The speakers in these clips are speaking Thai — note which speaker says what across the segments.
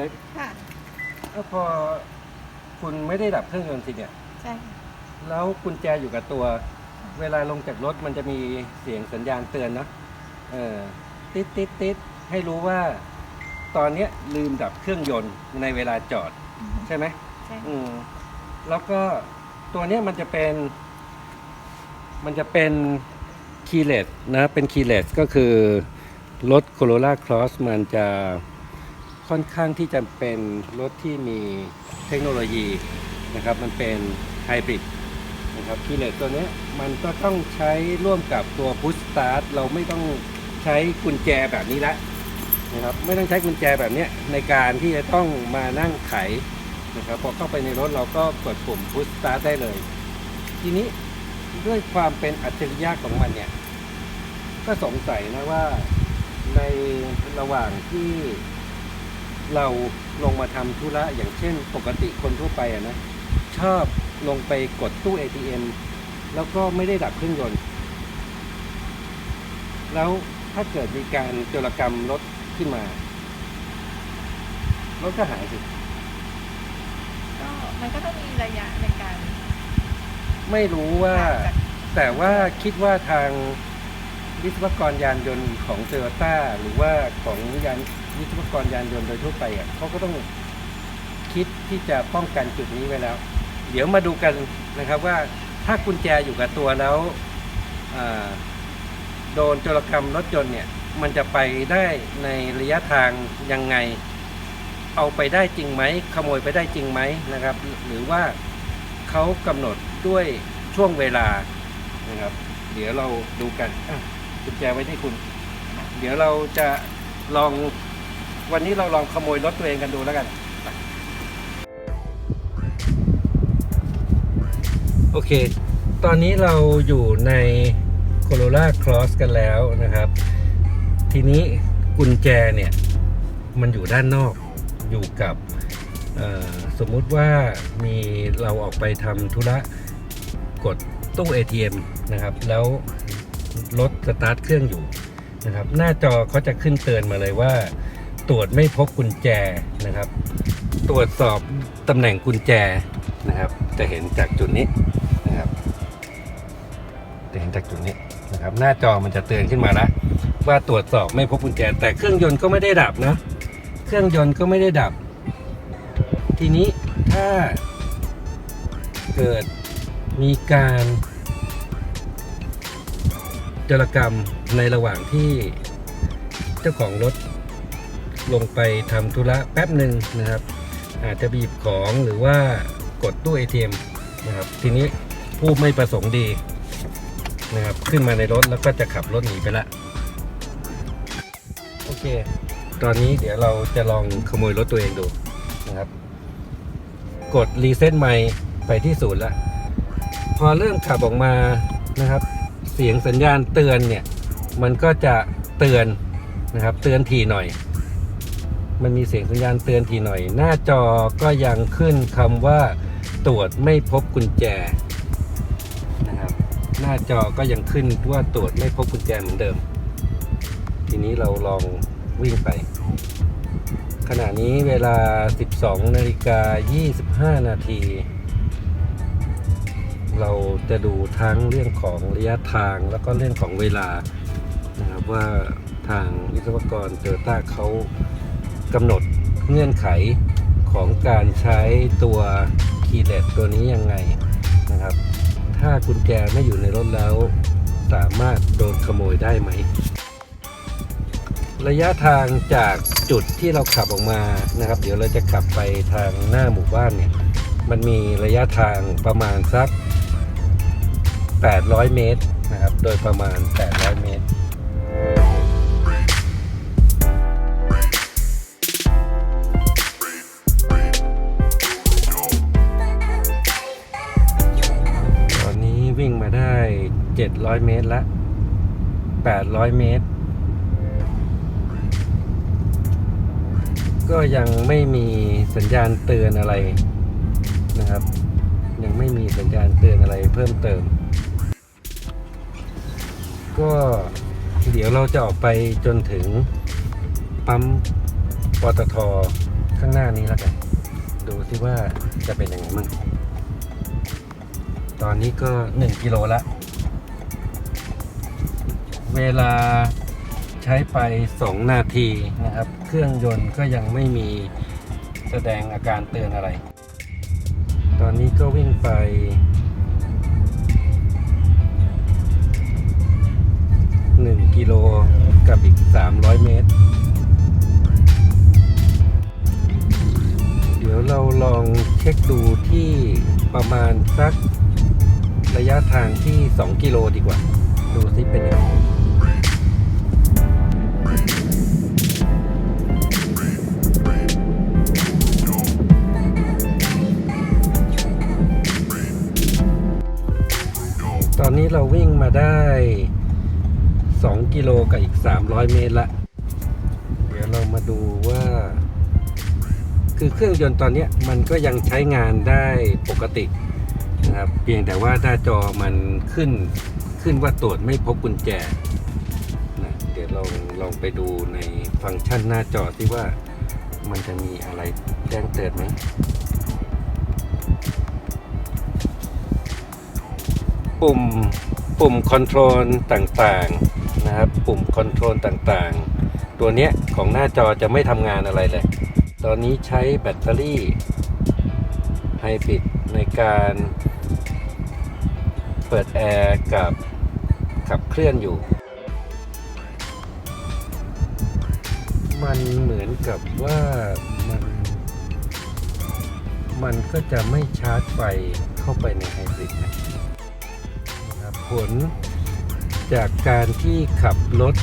Speaker 1: ล็ก
Speaker 2: ค่ะ
Speaker 1: เอ้าพอคุณไม่ได้ดับเครื่องยนต์สิเนี่ย
Speaker 2: ใช่ค่ะ
Speaker 1: แล้วกุญแจอยู่กับตัว เวลาลงจากรถมันจะมีเสียงสัญญาณเตือนเนอะเออติดติดติดให้รู้ว่า ตอนเนี้ยลืมดับเครื่องยนต์ในเวลาจอดใช่ไหม
Speaker 2: ใช่
Speaker 1: อืมแล้วก็ตัวเนี้ยมันจะเป็น มันจะเป็นคีย์เลสนะเป็นคีย์เลสก็คือรถ Corolla Cross มันจะ ค่อนข้างที่จะเป็นรถที่มีเทคโนโลยีนะครับ มันเป็นไฮบริดนะครับคีย์เลสตัวนี้มันก็ต้องใช้ร่วมกับตัว Push Start เราไม่ต้องใช้กุญแจแบบนี้ละนะครับไม่ต้องใช้กุญแจแบบนี้ในการที่จะต้องมานั่งไขนะครับพอเข้าไปในรถเราก็กดปุ่ม push start ได้เลย ทีนี้ด้วยความเป็นอัจฉริยะของมันเนี่ย ก็สงสัยนะว่าในระหว่างที่ เราลงมาทำธุระอย่างเช่น ปกติคนทั่วไปอะนะชอบลงไปกดตู้ ATM แล้วก็ไม่ได้ดับเครื่องยนต์ แล้วถ้าเกิดมีการโจรกรรมรถขึ้นมารถก็หายสิ
Speaker 2: ก็มันก็ต้องมีระยะในการ
Speaker 1: ไม่รู้ว่า
Speaker 2: จาก
Speaker 1: แต่ว่าคิดว่าทางวิศวกรยานยนต์ของโตโยต้าหรือว่าของยาน วิศวกรยานยนต์โดยทั่วไปอะเขาก็ต้องคิดที่จะป้องกันจุดนี้ไว้แล้ว เดี๋ยวมาดูกันนะครับว่าถ้ากุญแจอยู่กับตัวแล้วโดนโจรกรรมรถยนต์เนี่ย มันจะไปได้ในระยะทางยังไง เอาไปได้จริงไหมขโมยไปได้จริงไหมนะครับ หรือว่าเขากำหนดด้วยช่วงเวลานะครับ เดี๋ยวเราดูกันกุญแจไว้ที่คุณ เดี๋ยวเราจะลอง วันนี้เราลองขโมยรถตัวเองกันดูแล้วกัน โอเค ตอนนี้เราอยู่ใน Corolla Cross กันแล้วนะครับ ทีนี้กุญแจเนี่ย มันอยู่ด้านนอกอยู่กับสมมุติว่ามีเราออกไปทำธุระกดตู้ ATM นะครับ แล้วรถสตาร์ทเครื่องอยู่นะครับ หน้าจอเขาจะขึ้นเตือนมาเลยว่า ตรวจไม่พบกุญแจนะครับ ตรวจสอบตำแหน่งกุญแจนะครับ จะเห็นจากจุดนี้นะครับ จะเห็นจากจุดนี้นะครับ หน้าจอมันจะเตือนขึ้นมาแล้วว่าตรวจสอบไม่พบกุญแจ แต่เครื่องยนต์ก็ไม่ได้ดับนะ เครื่องยนต์ก็ไม่ได้ดับ ทีนี้ถ้าเกิดมีการจรกรรมในระหว่างที่เจ้าของรถ ลงไปทำธุระแป๊บหนึ่งนะครับ อาจจะบีบของหรือว่ากดตู้ ATM นะครับ ทีนี้ผู้ไม่ประสงค์ดีนะครับ ขึ้นมาในรถแล้วก็จะขับรถหนีไปละโอเค ตอนนี้เดี๋ยวเราจะลองขโมยรถตัวเองดูนะครับ กดรีเซ็ตไมค์ไปที่ศูนย์ละพอเริ่มขับออกมานะครับ เสียงสัญญาณเตือนเนี่ย มันก็จะเตือนนะครับ เตือนทีหน่อย มันมีเสียงสัญญาณเตือนทีหน่อย หน้าจอก็ยังขึ้นคำว่าตรวจไม่พบกุญแจนะครับหน้าจอก็ยังขึ้นว่าตรวจไม่พบกุญแจเหมือนเดิม ทีนี้เราลองวิ่งไป ขณะนี้เวลา 12นาฬิกา25 นาที เราจะดูทั้งเรื่องของระยะทางแล้วก็เรื่องของเวลานะครับว่าทางวิศวกรเจอต้าเขา กำหนดเงื่อนไขของการใช้ตัวคีย์เลสตัวนี้ยังไงนะครับ ถ้ากุญแจไม่อยู่ในรถแล้ว สามารถโดนขโมยได้ไหม ระยะทางจากจุดที่เราขับออกมานะครับ เดี๋ยวเราจะขับไปทางหน้าหมู่บ้านเนี่ย มันมีระยะทางประมาณสัก 800 เมตรนะครับ โดยประมาณ 800 เมตร 700เมตรละ800เมตร ก็ยังไม่มีสัญญาณเตือนอะไรนะครับ ยังไม่มีสัญญาณเตือนอะไรเพิ่มเติม ก็เดี๋ยวเราจะออกไปจนถึงปั๊มปตทข้างหน้านี้แล้วกัน ดูสิว่าจะเป็นยังไงมั่งตอนนี้ก็ 1 กิโลละ เวลาใช้ไป 2 นาทีนะครับ เครื่องยนต์ก็ยังไม่มีแสดงอาการเตือนอะไร ตอนนี้ก็วิ่งไป 1 กิโลกับอีก 300 เมตร เดี๋ยวเราลองเช็คดูที่ประมาณสักระยะทางที่ 2 กิโลดีกว่า ดูสิเป็นยังไง กิโลกับอีก 300 เมตรละ เดี๋ยวเรามาดูว่า คือเครื่องยนต์ตอนนี้มันก็ยังใช้งานได้ปกตินะครับเพียงแต่ว่าหน้าจอมันขึ้นขึ้นว่าตรวจไม่พบกุญแจนะเดี๋ยวลองลองไปดูในฟังก์ชันหน้าจอที่ว่ามันจะมีอะไรแจ้งเตือนไหมปุ่มปุ่มคอนโทรลต่างๆ นะครับ ปุ่มคอนโทรลต่างๆ ตัวเนี้ยของหน้าจอจะไม่ทำงานอะไรเลย ตอนนี้ใช้แบตเตอรี่ไฮบริดในการเปิดแอร์กับขับเคลื่อนอยู่ มันเหมือนกับว่ามันมันก็จะไม่ชาร์จไฟเข้าไปในไฮบริดนะครับผล จากการที่ขับรถ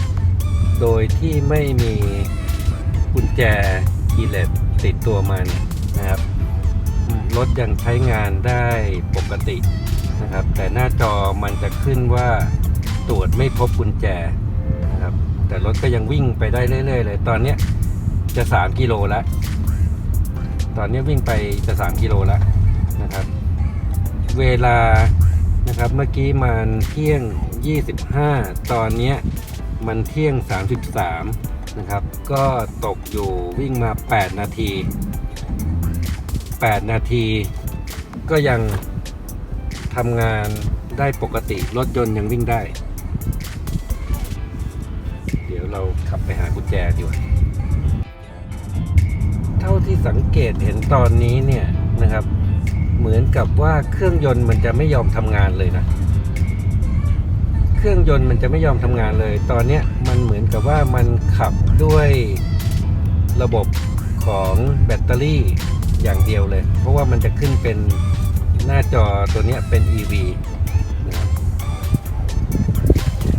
Speaker 1: โดยที่ไม่มีกุญแจคีเลสติดตัวมาเนี่ยนะครับ รถยังใช้งานได้ปกตินะครับ แต่หน้าจอมันจะขึ้นว่าตรวจไม่พบกุญแจนะครับ แต่รถก็ยังวิ่งไปได้เรื่อยๆเลย ตอนนี้จะ 3 กิโลแล้ว ตอนนี้วิ่งไปจะ 3 กิโลแล้วนะครับ เวลานะครับเมื่อกี้มันเที่ยง 25 ตอนเนี้ยมันเที่ยง 33 นะครับ ก็ตกอยู่วิ่งมา 8 นาที 8 นาที ก็ยังทำงานได้ปกติรถยนต์ยังวิ่งได้ เดี๋ยวเราขับไปหากุญแจดีกว่าเท่าที่สังเกตเห็นตอนนี้เนี่ยนะครับ เหมือนกับว่าเครื่องยนต์มันจะไม่ยอมทำงานเลยนะ เครื่องยนต์มันจะไม่ยอมทำงานเลย ตอนเนี้มันเหมือนกับว่ามันขับด้วยระบบของแบตเตอรี่อย่างเดียวเลย เพราะว่ามันจะขึ้นเป็นหน้าจอตัวนี้เป็น EV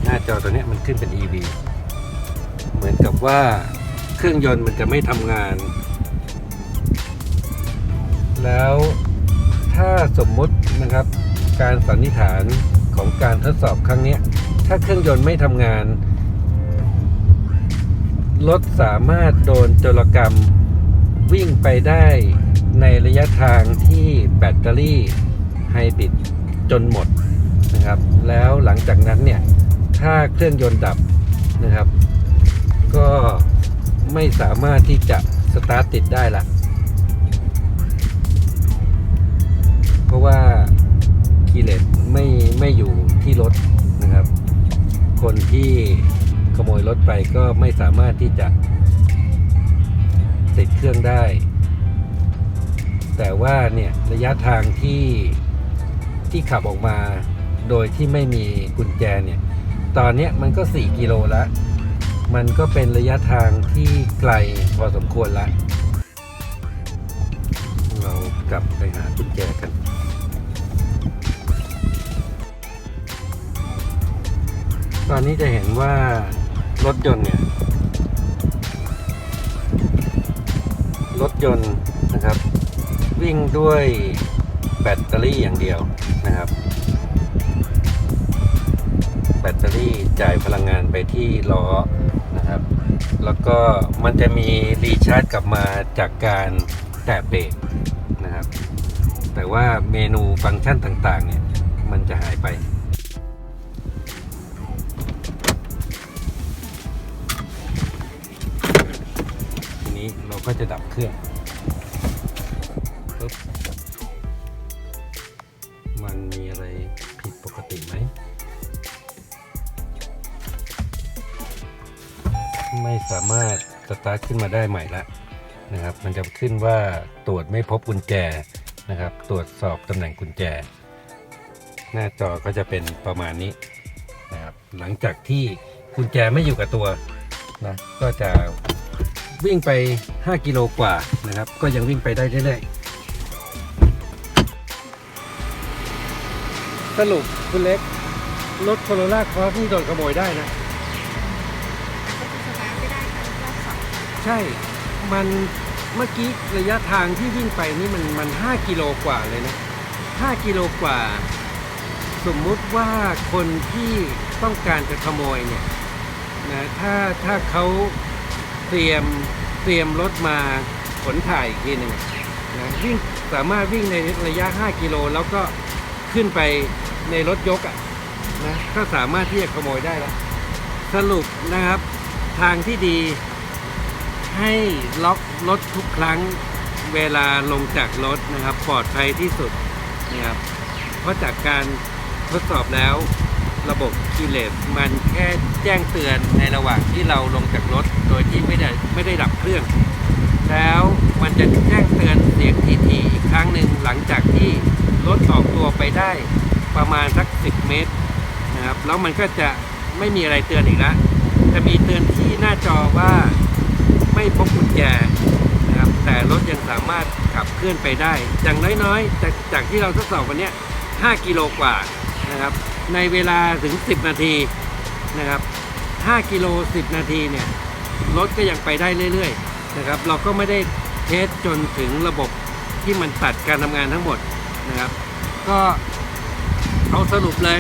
Speaker 1: หน้าจอตัวนี้มันขึ้นเป็น EV เหมือนกับว่าเครื่องยนต์มันจะไม่ทำงาน แล้วถ้าสมมุตินะครับการสันนิษฐาน ของการทดสอบครั้งนี้ ถ้าเครื่องยนต์ไม่ทำงาน รถสามารถโดนโจรกรรมวิ่งไปได้ในระยะทางที่แบตเตอรี่ไฮบริดจนหมดนะครับ แล้วหลังจากนั้นเนี่ย ถ้าเครื่องยนต์ดับนะครับ ก็ไม่สามารถที่จะสตาร์ทติดได้ละ คนที่ขโมยรถไปก็ไม่สามารถที่จะติดเครื่องได้ แต่ว่าเนี่ยระยะทางที่ที่ขับออกมาโดยที่ไม่มีกุญแจเนี่ย ตอนเนี้ยมันก็ 4 กิโลล้วมันก็เป็นระยะทางที่ไกลพอสมควรล้วเรากลับไปหากุญแจกัน ตอนนี้จะเห็นว่ารถยนต์เนี่ย รถยนต์นะครับ วิ่งด้วยแบตเตอรี่อย่างเดียวนะครับ แบตเตอรี่จ่ายพลังงานไปที่ล้อนะครับ แล้วก็มันจะมีรีชาร์จกลับมาจากการแตะเบรกนะครับ แต่ว่าเมนูฟังก์ชันต่างๆเนี่ย มันจะหายไป นี้เราก็จะดับเครื่องปึ๊บมันมีอะไรผิดปกติไหม ไม่สามารถสตาร์ทขึ้นมาได้ใหม่ละนะครับ มันจะขึ้นว่าตรวจไม่พบกุญแจนะครับ ตรวจสอบตำแหน่งกุญแจ หน้าจอก็จะเป็นประมาณนี้นะครับ หลังจากที่กุญแจไม่อยู่กับตัวนะ ก็จะ วิ่งไป 5 กิโลกว่านะครับ ก็ยังวิ่งไปได้เรื่อยๆ สรุปคุณเล็ก รถโคโรล่าครอสนี่โดนขโมยได้นะ
Speaker 2: ก็จะสตาร์ทไม่ได้ค่ะรอบสอง
Speaker 1: ใช่ มันเมื่อกี้ระยะทางที่วิ่งไปนี่มันมันห้ากิโลกว่าเลยนะห้ากิโลกว่า สมมุติว่าคนที่ต้องการจะขโมยเนี่ยนะถ้าถ้าเขา เตรียมเตรียมรถมาขนถ่ายอีกทีหนึ่งนะวิ่งสามารถวิ่งในระยะ 5 กิโลแล้วก็ขึ้นไปในรถยกอะนะก็สามารถที่จะขโมยได้แล้ว สรุปนะครับทางที่ดีให้ล็อกรถทุกครั้งเวลาลงจากรถนะครับ ปลอดภัยที่สุดนะครับเพราะจากการทดสอบแล้ว ระบบคีเลสมันแค่แจ้งเตือนในระหว่างที่เราลงจากรถ โดยที่ไม่ได้ไม่ได้ดับเครื่อง แล้วมันจะแจ้งเตือนเสียงทีๆอีกครั้งหนึ่งหลังจากที่รถออกตัวไปได้ประมาณสัก 10 เมตรนะครับแล้วมันก็จะไม่มีอะไรเตือนอีกแล้วจะมีเตือนที่หน้าจอว่าไม่พบกุญแจนะครับแต่รถยังสามารถขับเคลื่อนไปได้ อย่างน้อยๆจากจากที่เราทดสอบวันนี้5กิโลกว่า นะครับ ในเวลาถึง 10 นาทีนะครับ 5 กิโล 10 นาทีเนี่ยรถก็ยังไปได้เรื่อยๆนะครับ เราก็ไม่ได้เทสจนถึงระบบที่มันตัดการทำงานทั้งหมดนะครับ ก็เอาสรุปเลย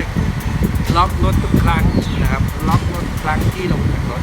Speaker 1: ล็อกรถทุกครั้งนะครับ ล็อกรถครั้งที่ลงจากรถ